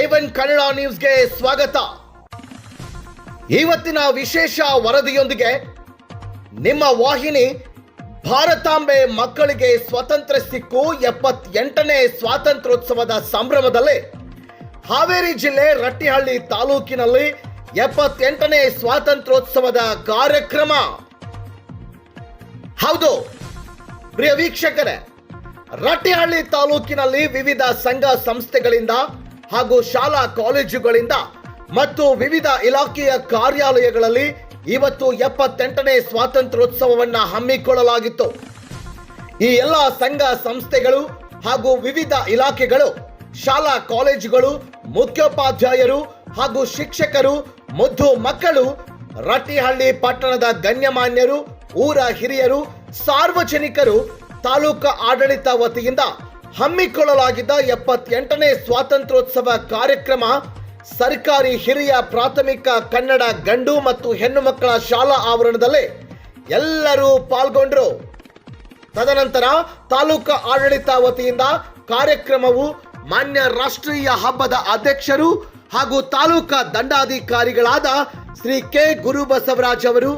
A one Kannada ನ್ಯೂಸ್ಗೆ ಸ್ವಾಗತ. ಇವತ್ತಿನ ವಿಶೇಷ ವರದಿಯೊಂದಿಗೆ ನಿಮ್ಮ ವಾಹಿನಿ ಭಾರತಾಂಬೆ ಮಕ್ಕಳಿಗೆ ಸ್ವಾತಂತ್ರ್ಯ ಸಿಕ್ಕು ಎಪ್ಪತ್ತೆಂಟನೇ ಸ್ವಾತಂತ್ರ್ಯೋತ್ಸವದ ಸಂಭ್ರಮದಲ್ಲಿ ಹಾವೇರಿ ಜಿಲ್ಲೆ ರಟ್ಟಿಹಳ್ಳಿ ತಾಲೂಕಿನಲ್ಲಿ ಎಪ್ಪತ್ತೆಂಟನೇ ಸ್ವಾತಂತ್ರ್ಯೋತ್ಸವದ ಕಾರ್ಯಕ್ರಮ. ಹೌದು, ಪ್ರಿಯ ವೀಕ್ಷಕರೇ, ರಟ್ಟಿಹಳ್ಳಿ ತಾಲೂಕಿನಲ್ಲಿ ವಿವಿಧ ಸಂಘ ಸಂಸ್ಥೆಗಳಿಂದ ಹಾಗೂ ಶಾಲಾ ಕಾಲೇಜುಗಳಿಂದ ಮತ್ತು ವಿವಿಧ ಇಲಾಖೆಯ ಕಾರ್ಯಾಲಯಗಳಲ್ಲಿ ಇವತ್ತು ಎಪ್ಪತ್ತೆಂಟನೇ ಸ್ವಾತಂತ್ರ್ಯೋತ್ಸವವನ್ನು ಹಮ್ಮಿಕೊಳ್ಳಲಾಗಿತ್ತು. ಈ ಎಲ್ಲ ಸಂಘ ಸಂಸ್ಥೆಗಳು ಹಾಗೂ ವಿವಿಧ ಇಲಾಖೆಗಳು, ಶಾಲಾ ಕಾಲೇಜುಗಳು, ಮುಖ್ಯೋಪಾಧ್ಯಾಯರು ಹಾಗೂ ಶಿಕ್ಷಕರು, ಮುದ್ದು ಮಕ್ಕಳು, ರಟ್ಟಿಹಳ್ಳಿ ಪಟ್ಟಣದ ಗಣ್ಯಮಾನ್ಯರು, ಊರ ಹಿರಿಯರು, ಸಾರ್ವಜನಿಕರು, ತಾಲೂಕು ಆಡಳಿತ ವತಿಯಿಂದ ಹಮ್ಮಿಕೊಳ್ಳಲಾಗಿದ್ದ ಎಪ್ಪತ್ತೆಂಟನೇ ಸ್ವಾತಂತ್ರ್ಯೋತ್ಸವ ಕಾರ್ಯಕ್ರಮ ಸರ್ಕಾರಿ ಹಿರಿಯ ಪ್ರಾಥಮಿಕ ಕನ್ನಡ ಗಂಡು ಮತ್ತು ಹೆಣ್ಣು ಮಕ್ಕಳ ಶಾಲಾ ಆವರಣದಲ್ಲಿ ಎಲ್ಲರೂ ಪಾಲ್ಗೊಂಡರು. ತದನಂತರ ತಾಲೂಕು ಆಡಳಿತ ವತಿಯಿಂದ ಕಾರ್ಯಕ್ರಮವು ಮಾನ್ಯ ರಾಷ್ಟ್ರೀಯ ಹಬ್ಬದ ಅಧ್ಯಕ್ಷರು ಹಾಗೂ ತಾಲೂಕು ದಂಡಾಧಿಕಾರಿಗಳಾದ ಶ್ರೀ ಕೆ ಗುರುಬಸವರಾಜ್ ಅವರು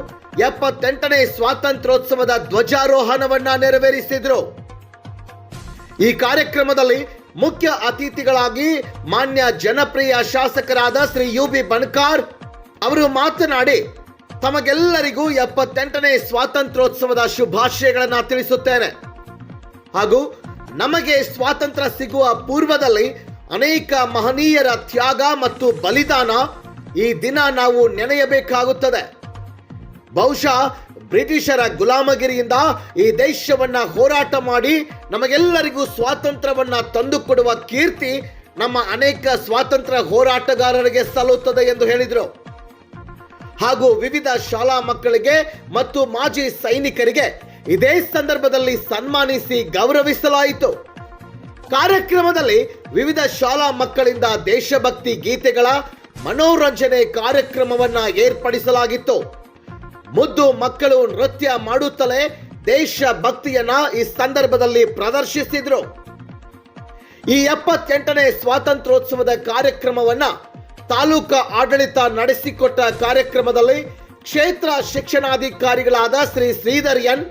ಎಪ್ಪತ್ತೆಂಟನೇ ಸ್ವಾತಂತ್ರ್ಯೋತ್ಸವದ ಧ್ವಜಾರೋಹಣವನ್ನ ನೆರವೇರಿಸಿದ್ರು. ಈ ಕಾರ್ಯಕ್ರಮದಲ್ಲಿ ಮುಖ್ಯ ಅತಿಥಿಗಳಾಗಿ ಮಾನ್ಯ ಜನಪ್ರಿಯ ಶಾಸಕರಾದ ಶ್ರೀ ಯು ಬಿ ಬಣ್ಕಾರ್ ಅವರು ಮಾತನಾಡಿ, ತಮಗೆಲ್ಲರಿಗೂ ಎಪ್ಪತ್ತೆಂಟನೇ ಸ್ವಾತಂತ್ರ್ಯೋತ್ಸವದ ಶುಭಾಶಯಗಳನ್ನ ತಿಳಿಸುತ್ತೇನೆ. ಹಾಗೂ ನಮಗೆ ಸ್ವಾತಂತ್ರ್ಯ ಸಿಗುವ ಪೂರ್ವದಲ್ಲಿ ಅನೇಕ ಮಹನೀಯರ ತ್ಯಾಗ ಮತ್ತು ಬಲಿದಾನ ಈ ದಿನ ನಾವು ನೆನೆಯಬೇಕಾಗುತ್ತದೆ. ಬಹುಶಃ ಬ್ರಿಟಿಷರ ಗುಲಾಮಗಿರಿಯಿಂದ ಈ ದೇಶವನ್ನ ಹೋರಾಟ ಮಾಡಿ ನಮಗೆಲ್ಲರಿಗೂ ಸ್ವಾತಂತ್ರ್ಯವನ್ನ ತಂದುಕೊಡುವ ಕೀರ್ತಿ ನಮ್ಮ ಅನೇಕ ಸ್ವಾತಂತ್ರ್ಯ ಹೋರಾಟಗಾರರಿಗೆ ಸಲ್ಲುತ್ತದೆ ಎಂದು ಹೇಳಿದರು. ಹಾಗೂ ವಿವಿಧ ಶಾಲಾ ಮಕ್ಕಳಿಗೆ ಮತ್ತು ಮಾಜಿ ಸೈನಿಕರಿಗೆ ಇದೇ ಸಂದರ್ಭದಲ್ಲಿ ಸನ್ಮಾನಿಸಿ ಗೌರವಿಸಲಾಯಿತು. ಕಾರ್ಯಕ್ರಮದಲ್ಲಿ ವಿವಿಧ ಶಾಲಾ ಮಕ್ಕಳಿಂದ ದೇಶಭಕ್ತಿ ಗೀತೆಗಳ ಮನೋರಂಜನೆ ಕಾರ್ಯಕ್ರಮವನ್ನ ಏರ್ಪಡಿಸಲಾಗಿತ್ತು. ಮುದ್ದು ಮಕ್ಕಳು ನೃತ್ಯ ಮಾಡುತ್ತಲೇ ದೇಶ ಭಕ್ತಿಯನ್ನ ಈ ಸಂದರ್ಭದಲ್ಲಿ ಪ್ರದರ್ಶಿಸಿದ್ರು. ಈ ಎಪ್ಪತ್ತೆಂಟನೇ ಸ್ವಾತಂತ್ರ್ಯೋತ್ಸವದ ಕಾರ್ಯಕ್ರಮವನ್ನ ತಾಲೂಕಾ ಆಡಳಿತ ನಡೆಸಿಕೊಟ್ಟ ಕಾರ್ಯಕ್ರಮದಲ್ಲಿ ಕ್ಷೇತ್ರ ಶಿಕ್ಷಣಾಧಿಕಾರಿಗಳಾದ ಶ್ರೀ ಶ್ರೀಧರ್ ಎನ್,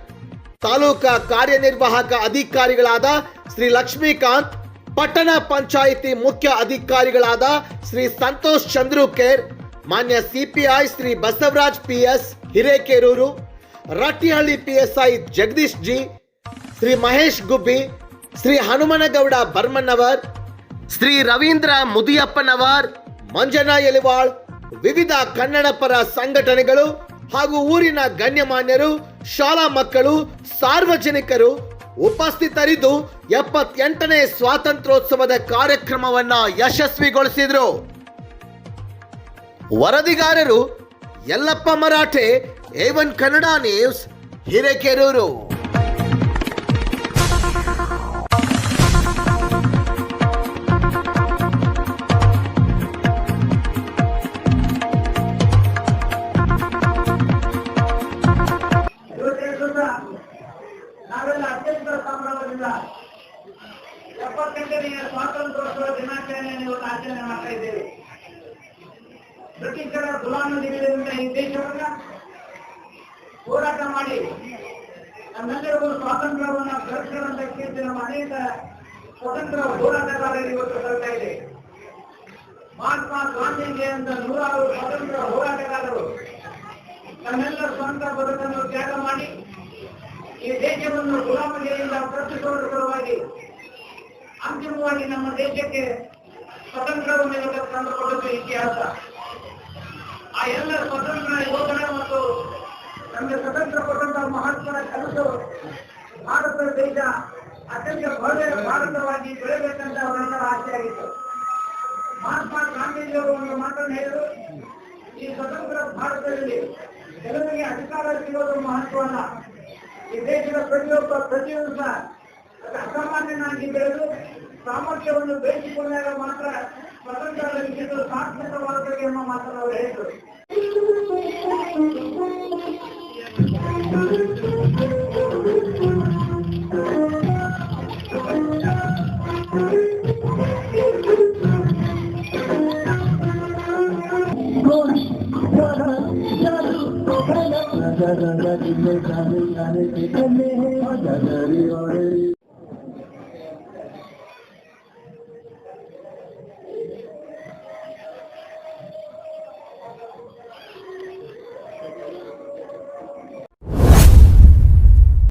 ತಾಲೂಕಾ ಕಾರ್ಯನಿರ್ವಾಹಕ ಅಧಿಕಾರಿಗಳಾದ ಶ್ರೀ ಲಕ್ಷ್ಮೀಕಾಂತ್, ಪಟ್ಟಣ ಪಂಚಾಯಿತಿ ಮುಖ್ಯ ಅಧಿಕಾರಿಗಳಾದ ಶ್ರೀ ಸಂತೋಷ್ ಚಂದ್ರುಕೇರ್ ಮಾನ್ಯ CPI Shri Basavaraj P S Hirekerur, Rattihalli I Jagadish G, Shri Mahesh Gubbi, Shri Hanumanagouda Barmannavar, Shri Ravindra Mudiyappanavar, Manjana Elival, ವಿವಿಧ ಕನ್ನಡ ಪರ ಸಂಘಟನೆಗಳು ಹಾಗೂ ಊರಿನ ಗಣ್ಯಮಾನ್ಯರು, ಶಾಲಾ ಮಕ್ಕಳು, ಸಾರ್ವಜನಿಕರು ಉಪಸ್ಥಿತರಿದ್ದು ಎಪ್ಪತ್ತೆಂಟನೇ ಸ್ವಾತಂತ್ರ್ಯೋತ್ಸವದ ಕಾರ್ಯಕ್ರಮವನ್ನ ಯಶಸ್ವಿಗೊಳಿಸಿದ್ರು. ವರದಿಗಾರರು Yallappa Marathe A one Kannada news, Hirekerur. ನಾವೆಲ್ಲ ಅತ್ಯಂತ ಸ್ವಾತಂತ್ರ್ಯೋತ್ಸವ ದಿನಾಚರಣೆಯನ್ನು ಇವತ್ತು ಆಚರಣೆ ಮಾಡ್ತಾ ಇದ್ದೇವೆ. ಬ್ರಿಟಿಷರ ಗುಲಾಮಗಿರಿಯಿಂದ ಈ ದೇಶವನ್ನ ಹೋರಾಟ ಮಾಡಿ ನಮ್ಮೆಲ್ಲರಿಗೂ ಸ್ವಾತಂತ್ರ್ಯವನ್ನ ಕೀರ್ತಿ ನಮ್ಮ ಅನೇಕ ಸ್ವತಂತ್ರ ಹೋರಾಟಗಾರರು ಇವತ್ತು ಬರ್ತಾ ಇದೆ. ಮಹಾತ್ಮ ಗಾಂಧೀಜಿ ಅಂತ ನೂರಾರು ಸ್ವತಂತ್ರ ಹೋರಾಟಗಾರರು ತಮ್ಮೆಲ್ಲ ಸ್ವಂತ ಬದುಕನ್ನು ತ್ಯಾಗ ಮಾಡಿ ಈ ದೇಶವನ್ನು ಗುಲಾಮಗಿರಿಯಿಂದ ಪ್ರಶ್ನಿಸುವುದರ ಸಲುವಾಗಿ ಅಂತಿಮವಾಗಿ ನಮ್ಮ ದೇಶಕ್ಕೆ ಸ್ವತಂತ್ರವನ್ನು ಇವತ್ತು ತಂದುಕೊಟ್ಟದ್ದು ಇತಿಹಾಸ. ಆ ಎಲ್ಲ ಸ್ವತಂತ್ರ ಯೋಧನ ಮತ್ತು ನಮಗೆ ಸ್ವತಂತ್ರ ಕೊಟ್ಟಂತ ಮಹತ್ವದ ಕನಸು ಭಾರತ ದೇಶ ಅತ್ಯಂತ ಭವ್ಯ ಭಾರತವಾಗಿ ಬೆಳೆಯಬೇಕಂತ ಅವರೆಲ್ಲರ ಆಸೆ ಮಹಾತ್ಮ ಗಾಂಧೀಜಿಯವರು ಒಂದು ಮಾತನ್ನು ಹೇಳಿದರು, ಈ ಸ್ವತಂತ್ರ ಭಾರತದಲ್ಲಿ ಕೆಲವರಿಗೆ ಅಧಿಕಾರ ಸಿಗೋದು ಮಹತ್ವವಲ್ಲ. ಈ ದೇಶದ ಪ್ರತಿಯೊಬ್ಬ ಪ್ರತಿಯೊಂದು ಅಸಾಮಾನ್ಯನಾಗಿ ಬೆಳೆದು ಸಾಮರ್ಥ್ಯವನ್ನು ಬೆಳೆಸಿಕೊಂಡಾಗ ಮಾತ್ರ ಪ್ರಪಂಚದ ವಿಷಯಗಳು ಸಾರ್ಥಕವಾಗುತ್ತದೆ ಎಂಬ ಮಾತನ್ನು ಅವರು ಹೇಳಿದರು Jagari, jagari, jagari, jagari, jagari, jagari, jagari,